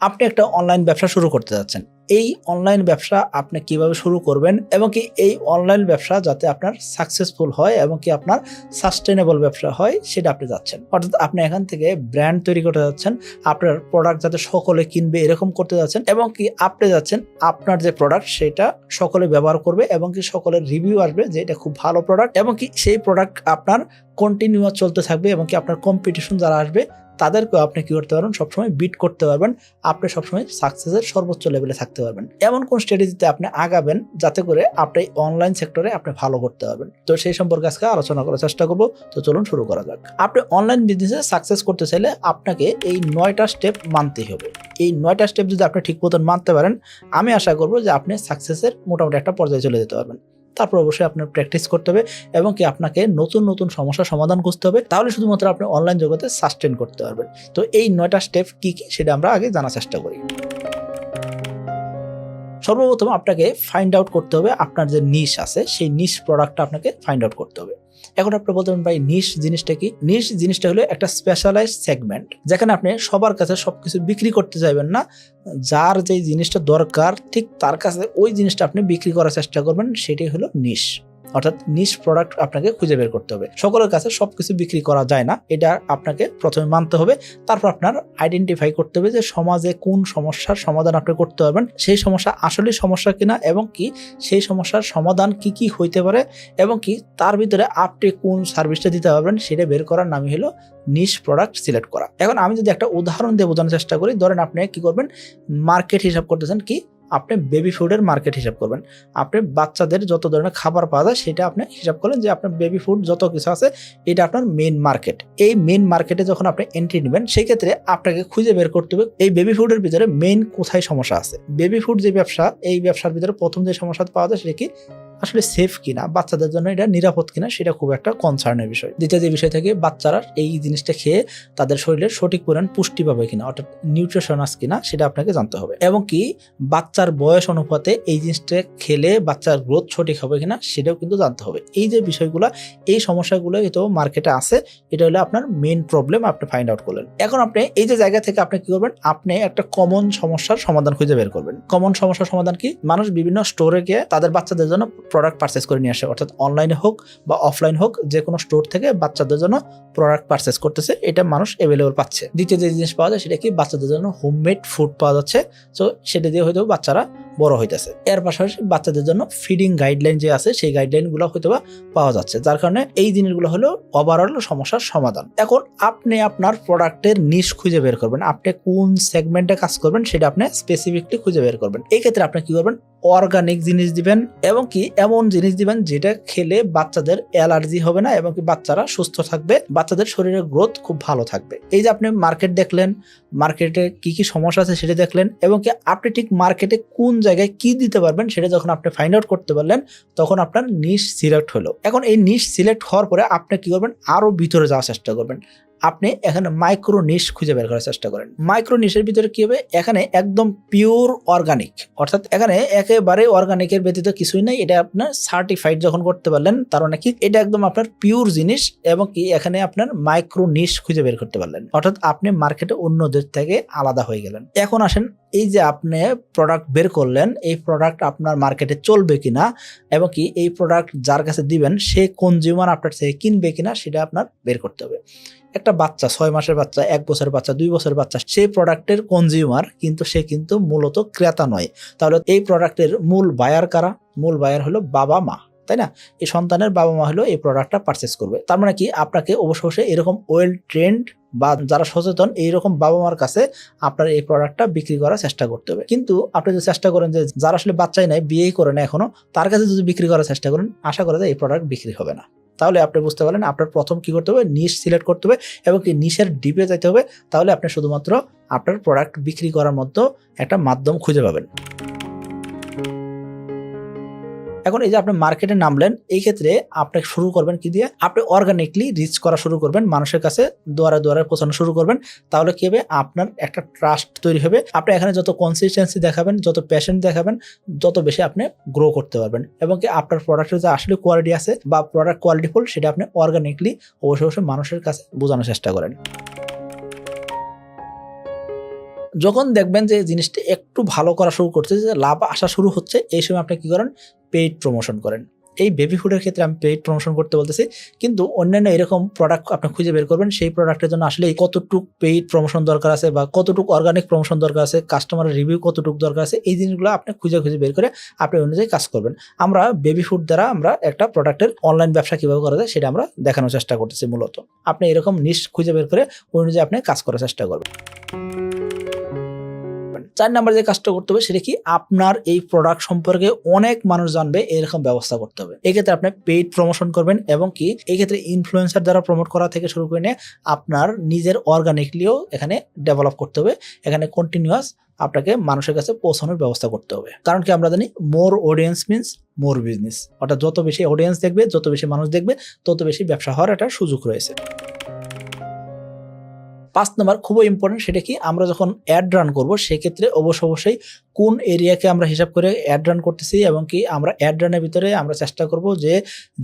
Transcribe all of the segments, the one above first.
আপনি একটা অনলাইন ব্যবসা শুরু করতে যাচ্ছেন। এই অনলাইন ব্যবসা আপনি কীভাবে শুরু করবেন এবং কি এই অনলাইন ব্যবসা যাতে আপনার সাকসেসফুল হয় এবং কি আপনার সাস্টেনেবল ব্যবসা হয় সেটা আপনি যাচ্ছেন। অর্থাৎ আপনি এখান থেকে ব্র্যান্ড তৈরি করতে যাচ্ছেন, আপনার প্রোডাক্ট যাতে সকলে কিনবে এরকম করতে যাচ্ছেন এবং কি আপনি যাচ্ছেন আপনার যে প্রোডাক্ট সেটা সকলে ব্যবহার করবে এবং কি সকলের রিভিউ আসবে যে এটা খুব ভালো প্রোডাক্ট এবং কি সেই প্রোডাক্ট আপনার কন্টিনিউয়াস চলতে থাকবে এবং কি আপনার কম্পিটিশন যারা আসবে তাদেরকেও আপনি কি করতে পারবেন? সবসময় বিট করতে পারবেন। আপনি সবসময় সাকসেসের সর্বোচ্চ লেভেলে থাকতে পারবেন। এমন কোন স্ট্র্যাটেজিতে আপনি আগাবেন যাতে করে আপনি অনলাইন সেক্টরে আপনি ভালো করতে পারবেন? তো সেই সম্পর্কে আজকে আলোচনা করার চেষ্টা করব। তো চলুন শুরু করা যাক। আপনি অনলাইন বিজনেসে সাকসেস করতে চাইলে আপনাকে এই নয়টা স্টেপ মানতেই হবে। এই নয়টা স্টেপ যদি আপনি ঠিক মতন মানতে পারেন, আমি আশা করব যে আপনি সাকসেসের মোটামুটি একটা পর্যায়ে চলে যেতে পারবেন। তারপর অবশ্যই আপনার প্র্যাকটিস করতে হবে এবং কি আপনাকে নতুন নতুন সমস্যার সমাধান করতে হবে। তাহলে শুধুমাত্র আপনি অনলাইন জগতে সাস্টেন করতে পারবেন। তো এই নয়টা স্টেপ কি কি সেটা আমরা আগে জানার চেষ্টা করি। সর্বপ্রথম আপনাকে ফাইন্ড আউট করতে হবে আপনার যে নিশ আছে, সেই নিশ প্রোডাক্টটা আপনাকে ফাইন্ড আউট করতে হবে। এখন আপনি বলতে পারেন, ভাই নিশ জিনিসটা কি? নিশ জিনিসটা হলো একটা স্পেশালাইজ সেগমেন্ট যেখানে আপনি সবার কাছে সব কিছু বিক্রি করতে চাইবেন না। যার যে জিনিসটা দরকার, ঠিক তার কাছে ওই জিনিসটা আপনি বিক্রি করার চেষ্টা করবেন, সেটাই হলো নিশ অর্থাৎ নিশ প্রোডাক্ট আপনাকে খুঁজে বের করতে হবে। সকলের কাছে সবকিছু বিক্রি করা যায় না, এটা আপনাকে প্রথমে মানতে হবে। তারপর আপনার আইডেন্টিফাই করতে হবে যে সমাজে কোন সমস্যার সমাধান আপনি করতে পারবেন, সেই সমস্যা আসলে সমস্যা কিনা এবং কি সেই সমস্যার সমাধান কি কি হইতে পারে এবং কি তার ভিতরে আপনি কোন সার্ভিসটা দিতে পারবেন সেটা বের করার নামই হলো নিশ প্রোডাক্ট সিলেক্ট করা। এখন আমি যদি একটা উদাহরণ দিয়ে বোঝানোর চেষ্টা করি, ধরেন আপনি কি করবেন মার্কেট হিসাব করতেছেন কি আপনি বেবি ফুডের মার্কেট হিসাব করবেন। আপনি বাচ্চাদের যত ধরনের খাবার পাওয়া যায়, সেটা আপনি হিসাব করলেন যে আপনার বেবি ফুড যত কিছু আছে, এটা আপনার মেন মার্কেট এই মেন মার্কেটে যখন আপনি এন্ট্রি নেবেন, সেক্ষেত্রে আপনাকে খুঁজে বের করতে হবে এই বেবি ফুডের ভিতরে মেন কোথায় সমস্যা আছে। বেবি ফুড যে ব্যবসা, এই ব্যবসার ভিতরে প্রথম যে সমস্যা পাওয়া যায়, সেটা কি? আসলে সেফ কিনা, বাচ্চাদের জন্য এটা নিরাপদ কিনা সেটা খুব একটা কনসার্নের বিষয়। দ্বিতীয় যে বিষয় থেকে বাচ্চারা এই জিনিসটা খেয়ে তাদের শরীরে সঠিক পরিমাণ পুষ্টি পাবে কিনা, অর্থাৎ নিউট্রিশনাস কিনা সেটা আপনাকে জানতে হবে। এবং কি বাচ্চার বয়স অনুপাতে এই জিনিসটা খেলে বাচ্চার গ্রোথ সঠিক হবে কিনা সেটাও কিন্তু জানতে হবে। এই যে বিষয়গুলো, এই সমস্যাগুলো তো মার্কেটে আছে, এটা হলো আপনার মেন প্রবলেম আপনি ফাইন্ড আউট করলেন। এখন আপনি এই যে জায়গা থেকে আপনি কি করবেন? আপনি একটা কমন সমস্যার সমাধান খুঁজে বের করবেন। কমন সমস্যার সমাধান কি? মানুষ বিভিন্ন স্টোরে গিয়ে তাদের বাচ্চাদের জন্য প্রোডাক্ট পারচেস করে নিয়ে আসে। অর্থাৎ অনলাইনে হোক বা অফলাইন হোক, যে কোনো স্টোর থেকে বাচ্চাদের জন্য প্রোডাক্ট পারচেস করতেছে, এটা মানুষ অ্যাভেলেবল পাচ্ছে। দ্বিতীয় যে জিনিস পাওয়া যায়, সেটা কি? বাচ্চাদের জন্য হোমমেড ফুড পাওয়া যাচ্ছে। সো সেটা দিয়ে হয়তো বাচ্চারা বড় হইতেছে। এর পাশাপাশি বাচ্চাদের জন্য ফিডিং গাইডলাইন যে আছে, সেই গাইডলাইনগুলো হয়তো বা পাওয়া যাচ্ছে, যার কারণে এই জিনিসগুলো হলো ওভারঅল সমস্যার সমাধান। এখন আপনি আপনার প্রোডাক্টের নিশ খুঁজে বের করবেন, আপনি কোন সেগমেন্টে কাজ করবেন সেটা আপনি স্পেসিফিকলি খুঁজে বের করবেন। এই ক্ষেত্রে আপনি কি করবেন? অর্গানিক জিনিস দিবেন এবং কি এমন জিনিস দিবেন যেটা খেলে বাচ্চাদের অ্যালার্জি হবে না এবং কি বাচ্চারা সুস্থ থাকবে, বাচ্চাদের শরীরের গ্রোথ খুব ভালো থাকবে। এই যে আপনি মার্কেট দেখলেন মার্কেটে কি কি সমস্যা আছে সেটা দেখলেন এবং কি আপনি ঠিক মার্কেটে কোন জায়গায় কি দিতে পারবেন সেটা যখন আপনি ফাইন্ড আউট করতে পারলেন, তখন আপনার নিশ সিলেক্ট হলো। এখন এই নিশ সিলেক্ট হওয়ার পরে আপনি কি করবেন? আরও ভিতরে যাওয়ার চেষ্টা করবেন। আপনি এখানে মাইক্রো নিশ খুঁজে বের করার চেষ্টা করেন। মাইক্রো নিশের ভিতরে কি হবে? এখানে একদম পিওর অর্গানিক অর্থাৎ এখানে একেবারে অর্গানিকের ব্যতীত কিছুই নাই। এটা আপনার সার্টিফাইড যখন করতে পারলেন, তার মানে কি? এটা একদম আপনার পিওর জিনিস এবং কি এখানে আপনার মাইক্রো নিশ খুঁজে বের করতে পারলেন। অর্থাৎ আপনি মার্কেটে অন্যদের থেকে আলাদা হয়ে গেলেন। এখন আসেন এই যে আপনি প্রোডাক্ট বের করলেন, এই প্রোডাক্ট আপনার মার্কেটে চলবে কিনা এবং কি এই প্রোডাক্ট যার কাছে দিবেন, সে কনজিউমার আপনার থেকে কিনবে কিনা সেটা আপনার বের করতে হবে। একটা বাচ্চা, ছয় মাসের বাচ্চা, এক বছরের বাচ্চা, দুই বছরের বাচ্চা সেই প্রোডাক্টের কনজিউমার কিন্তু সে কিন্তু মূলত ক্রেতা নয়। তাহলে এই প্রোডাক্টের মূল বায়ার কারা? মূল বায়ার হলো বাবা মা, তাই না? এই সন্তানের বাবা মা হলো এই প্রোডাক্টটা পারচেস করবে। তার মানে কি? আপনাকে অবশ্য এরকম ওয়েল ট্রেন্ড বা যারা সচেতন, এইরকম বাবা মার কাছে আপনার এই প্রোডাক্টটা বিক্রি করার চেষ্টা করতে হবে। কিন্তু আপনি যদি চেষ্টা করেন যে যারা আসলে বাচ্চাই নাই, বিয়েই করে না এখনও, তার কাছে যদি বিক্রি করার চেষ্টা করেন, আশা করা যায় এই প্রোডাক্ট বিক্রি হবে না। তাহলে আপনি বুঝতে পারলেন আপনার প্রথম কি করতে হবে নিশ সিলেক্ট করতে হবে এবং কি নিশের ডিপে যাইতে হবে। তাহলে আপনি শুধুমাত্র আপনার প্রোডাক্ট বিক্রি করার মতো একটা মাধ্যম খুঁজে পাবেন। এখন এই যে আপনি মার্কেটে নামলেন, এই ক্ষেত্রে আপনি শুরু করবেন কি দিয়ে? আপনি অর্গানিকলি রিচ করা শুরু করবেন, মানুষের কাছে দুয়ারে দুয়ারে পৌঁছানো শুরু করবেন। তাহলে কি হবে? আপনার একটা ট্রাস্ট তৈরি হবে। আপনি এখানে যত কনসিস্টেন্সি দেখাবেন, যত প্যাশন দেখাবেন যত বেশি আপনি গ্রো করতে পারবেন। এবং কি আপনার প্রোডাক্টের যে আসলে কোয়ালিটি আছে বা প্রোডাক্ট কোয়ালিটিফুল সেটা আপনি অর্গানিকলি অবশ্যই অবশ্যই মানুষের কাছে বোঝানোর চেষ্টা করেন। যখন দেখবেন যে জিনিসটা একটু ভালো করা শুরু করছে, যে লাভ আসা শুরু হচ্ছে, এই সময় আপনি কি করেন? পেইড প্রমোশন করেন। এই বেবি ফুডের ক্ষেত্রে আমি পেইড প্রমোশন করতে বলতেছি, কিন্তু অন্যান্য এরকম প্রোডাক্ট আপনি খুঁজে বের করবেন, সেই প্রোডাক্টের জন্য আসলে কতটুক পেইড প্রমোশন দরকার আছে বা কতটুক অর্গানিক প্রমোশন দরকার আছে কাস্টমারের রিভিউ কতটুক দরকার আছে, এই জিনিসগুলো আপনি খুঁজে খুঁজে বের করে আপনি অনুযায়ী কাজ করবেন। আমরা বেবি ফুড দ্বারা আমরা একটা প্রোডাক্টের অনলাইন ব্যবসা কীভাবে করা যায় সেটা আমরা দেখানোর চেষ্টা করতেছি মূলত। আপনি এরকম নিশ খুঁজে বের করে অনুযায়ী আপনি কাজ করার চেষ্টা করবেন। চার নাম্বার যে কাজটা করতে হবে সেটা কি? আপনার এই প্রোডাক্ট সম্পর্কে অনেক মানুষ জানবে, এরকম ব্যবস্থা করতে হবে। এক্ষেত্রে আপনি পেইড প্রমোশন করবেন এবং কি? এক্ষেত্রে ইনফ্লুয়েন্সার দ্বারা প্রমোট করা থেকে শুরু করে আপনার নিজের অর্গানিকলিও এখানে ডেভেলপ করতে হবে। এখানে কন্টিনিউয়াস আপনাকে মানুষের কাছে পৌঁছানোর ব্যবস্থা করতে হবে। কারণ কি আমরা জানি more audience means more business অর্থাৎ যত বেশি অডিয়েন্স দেখবে, যত বেশি মানুষ দেখবে, তত বেশি ব্যবসা হওয়ার একটা সুযোগ রয়েছে। পাঁচ নাম্বার খুবই ইম্পর্টেন্ট সেটা কি? আমরা যখন অ্যাড রান করব, সেক্ষেত্রে অবশ্য অবশ্যই কোন এরিয়াকে আমরা হিসাব করে অ্যাড রান করতেছি এবং কি আমরা অ্যাড রানের ভিতরে আমরা চেষ্টা করব যে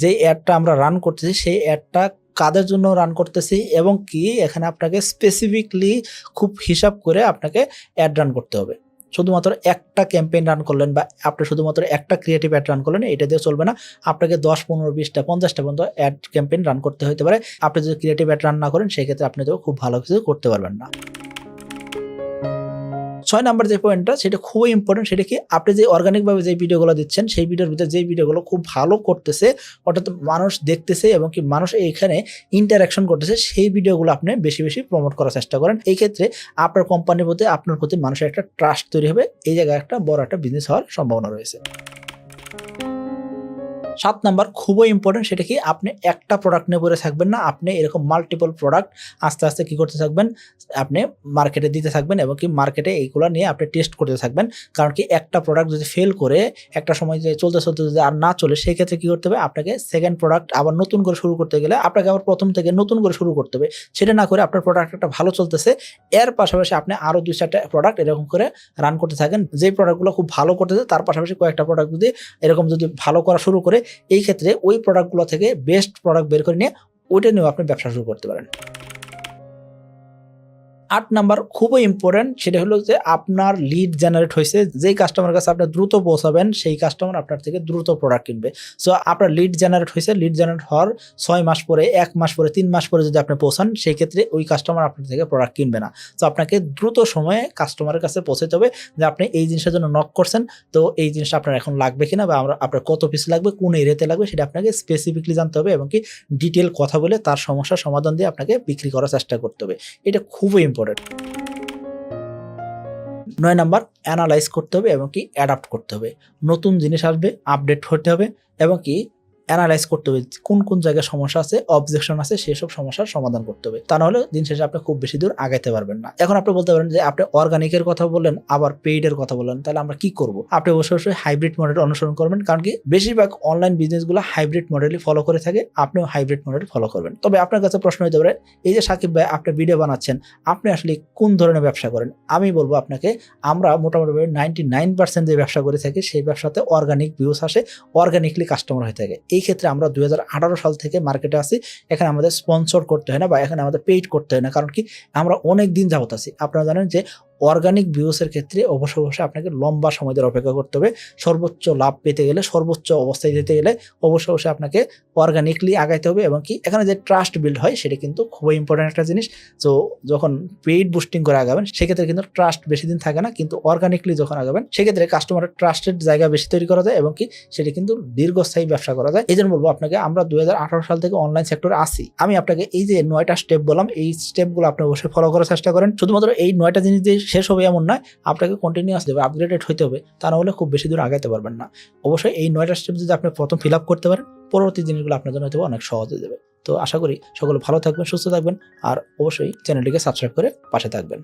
যে অ্যাডটা আমরা রান করতেছি, সেই অ্যাডটা কাদের জন্য রান করতেছি এবং কি এখানে আপনাকে স্পেসিফিকলি খুব হিসাব করে আপনাকে অ্যাড রান করতে হবে। শুধুমাত্র একটা ক্যাম্পেইন রান করলেন বা আপনি শুধুমাত্র একটা ক্রিয়েটিভ অ্যাড রান করলেন এটা দিয়ে চলবে না। আপনাকে দশ, পনেরো, বিশটা, পঞ্চাশটা পর্যন্ত অ্যাড ক্যাম্পেইন রান করতে হতে পারে। আপনি যদি ক্রিয়েটিভ অ্যাড রান না করেন, সেক্ষেত্রে আপনি তো খুব ভালো কিছু করতে পারবেন না। ছয় নাম্বার যে পয়েন্টটা সেটা খুবই ইম্পর্টেন্ট সেটা কি আপনি যে অর্গানিকভাবে যে ভিডিওগুলো দিচ্ছেন, সেই ভিডিওর ভিতরে যে ভিডিওগুলো খুব ভালো করতেছে, অর্থাৎ মানুষ দেখতেছে এবং কি মানুষ এইখানে ইন্টারাকশন করতেছে, সেই ভিডিওগুলো আপনি বেশি বেশি প্রমোট করার চেষ্টা করেন। এই ক্ষেত্রে আপনার কোম্পানির প্রতি, আপনার প্রতি মানুষের একটা ট্রাস্ট তৈরি হবে। এই জায়গায় একটা বড় একটা বিজনেস হওয়ার সম্ভাবনা রয়েছে। সাত নাম্বার খুবই ইম্পর্টেন্ট সেটা কি আপনি একটা প্রোডাক্ট নিয়ে পরে থাকবেন না, আপনি এরকম মাল্টিপল প্রোডাক্ট আস্তে আস্তে কি করতে থাকবেন, আপনি মার্কেটে দিতে থাকবেন এবং কি মার্কেটে এইগুলো নিয়ে আপনি টেস্ট করতে থাকবেন। কারণ কি একটা প্রোডাক্ট যদি ফেল করে, একটা সময় যে চলতে চলতে যদি আর না চলে, সেই ক্ষেত্রে কী করতে হবে? আপনাকে সেকেন্ড প্রোডাক্ট আবার নতুন করে শুরু করতে গেলে আপনাকে আবার প্রথম থেকে নতুন করে শুরু করতে হবে। সেটা না করে আপনার প্রোডাক্ট একটা ভালো চলতেছে, এর পাশাপাশি আপনি আরও দুই চারটা প্রোডাক্ট এরকম করে রান করতে থাকেন। যে প্রোডাক্টগুলো খুব ভালো করতেছে, তার পাশাপাশি কয়েকটা প্রোডাক্ট যদি এরকম যদি ভালো করা শুরু করে এই ক্ষেত্রে ওই প্রোডাক্টগুলো থেকে বেস্ট প্রোডাক্ট বের করে নিয়ে ওইটা নিয়েও আপনি ব্যবসা শুরু করতে পারেন। আট নাম্বার খুবই ইম্পর্টেন্ট সেটা হলো যে আপনার লিড জেনারেট হয়েছে, যেই কাস্টমার কাছে আপনি দ্রুত পৌঁছাবেন, সেই কাস্টমার আপনার থেকে দ্রুত প্রোডাক্ট কিনবে। সো আপনার লিড জেনারেট হয়েছে লিড জেনারেট হওয়ার ছয় মাস পরে, এক মাস পরে, তিন মাস পরে যদি আপনি পৌঁছান, সেই ক্ষেত্রে ওই কাস্টমার আপনার থেকে প্রোডাক্ট কিনবে না। তো আপনাকে দ্রুত সময়ে কাস্টমারের কাছে পৌঁছাতে হবে যে আপনি এই জিনিসের জন্য নক করছেন। তো এই জিনিসটা আপনার এখন লাগবে কিনা বা আমরা, আপনার কত পিস লাগবে, কোন এরিয়াতে লাগবে, সেটা আপনাকে স্পেসিফিকলি জানতে হবে এবং কি ডিটেল কথা বলে তার সমস্যার সমাধান দিয়ে আপনাকে বিক্রি করার চেষ্টা করতে হবে। এটা খুবই ইম্পর্টেন্ট নয় নাম্বার অ্যানালাইজ করতে হবে এবং কি অ্যাডাপ্ট করতে হবে। নতুন জিনিস আসবে আপডেট হতে হবে এবং কি অ্যানালাইজ করতে হবে কোন কোন জায়গায় সমস্যা আছে অবজেকশন আছে, সেসব সমস্যার সমাধান করতে হবে। তা নাহলে দিন শেষে আপনি খুব বেশি দূর আগাইতে পারবেন না। এখন আপনি বলতে পারেন যে আপনি অর্গানিকের কথা বললেন, আবার পেইডের কথা বললেন, তাহলে আমরা কি করব? আপনি অবশ্যই অবশ্যই হাইব্রিড মডেল অনুসরণ করবেন, কারণ কি বেশিরভাগ অনলাইন বিজনেসগুলো হাইব্রিড মডেলই ফলো করে থাকে, আপনিও হাইব্রিড মডেল ফলো করবেন। তবে আপনার কাছে প্রশ্ন হতে পারে, এই যে সাকিব ভাই আপনি ভিডিও বানাচ্ছেন, আপনি আসলে কোন ধরনের ব্যবসা করেন? আমি বলব আপনাকে, আমরা মোটামুটি নাইনটি নাইন পার্সেন্ট যে ব্যবসা করে থাকি, সেই ব্যবসাতে অর্গানিক ভিউস আসে অর্গানিকলি কাস্টমার হয়ে থাকে। এই ক্ষেত্রে আমরা দুই হাজার আঠারো সাল থেকে মার্কেটে আসি এখানে আমাদের স্পন্সর করতে হয় না বা এখানে আমাদের পেইড করতে হয় না। কারণ কি? আমরা অনেক দিন যাবত আছি। আপনারা জানেন যে অর্গানিক ভিউসের ক্ষেত্রে অবশ্য অবশ্যই আপনাকে লম্বা সময় ধরে অপেক্ষা করতে হবে। সর্বোচ্চ লাভ পেতে গেলে, সর্বোচ্চ অবস্থায় যেতে গেলে অবশ্য অবশ্যই আপনাকে অর্গানিকলি আগাইতে হবে এবং কি এখানে যে ট্রাস্ট বিল্ড হয় সেটা কিন্তু খুবই ইম্পর্টেন্ট একটা জিনিস। তো যখন পেইড বুস্টিং করে আগাবেন, সেক্ষেত্রে কিন্তু ট্রাস্ট বেশি দিন থাকে না, কিন্তু অর্গানিকলি যখন আগাবেন, সেক্ষেত্রে কাস্টমারের ট্রাস্টেড জায়গা বেশি তৈরি করা যায় এবং কি সেটা কিন্তু দীর্ঘস্থায়ী ব্যবসা করা যায়। এই জন্য বলব আপনাকে, আমরা দু হাজার আঠেরো সাল থেকে অনলাইন সেক্টরে আসি আমি আপনাকে এই যে নয়টা স্টেপ বললাম, এই স্টেপগুলো আপনি অবশ্যই ফলো করার চেষ্টা করেন। শুধুমাত্র এই নয়টা জিনিস দিয়ে শেষ হবে এমন নয়, আপনাকে কন্টিনিউয়াস দেবে আপগ্রেডেড হইতে হবে, তা না হলে খুব বেশি দূর আগাইতে পারবেন না। অবশ্যই এই নয়টা স্টেপ যদি আপনি প্রথম ফিল আপ করতে পারেন, পরবর্তী জিনিসগুলো আপনার জন্য হয়তো অনেক সহজ হয়ে যাবে। তো আশা করি সকলে ভালো থাকবেন, সুস্থ থাকবেন, আর অবশ্যই চ্যানেলটিকে সাবস্ক্রাইব করে পাশে থাকবেন।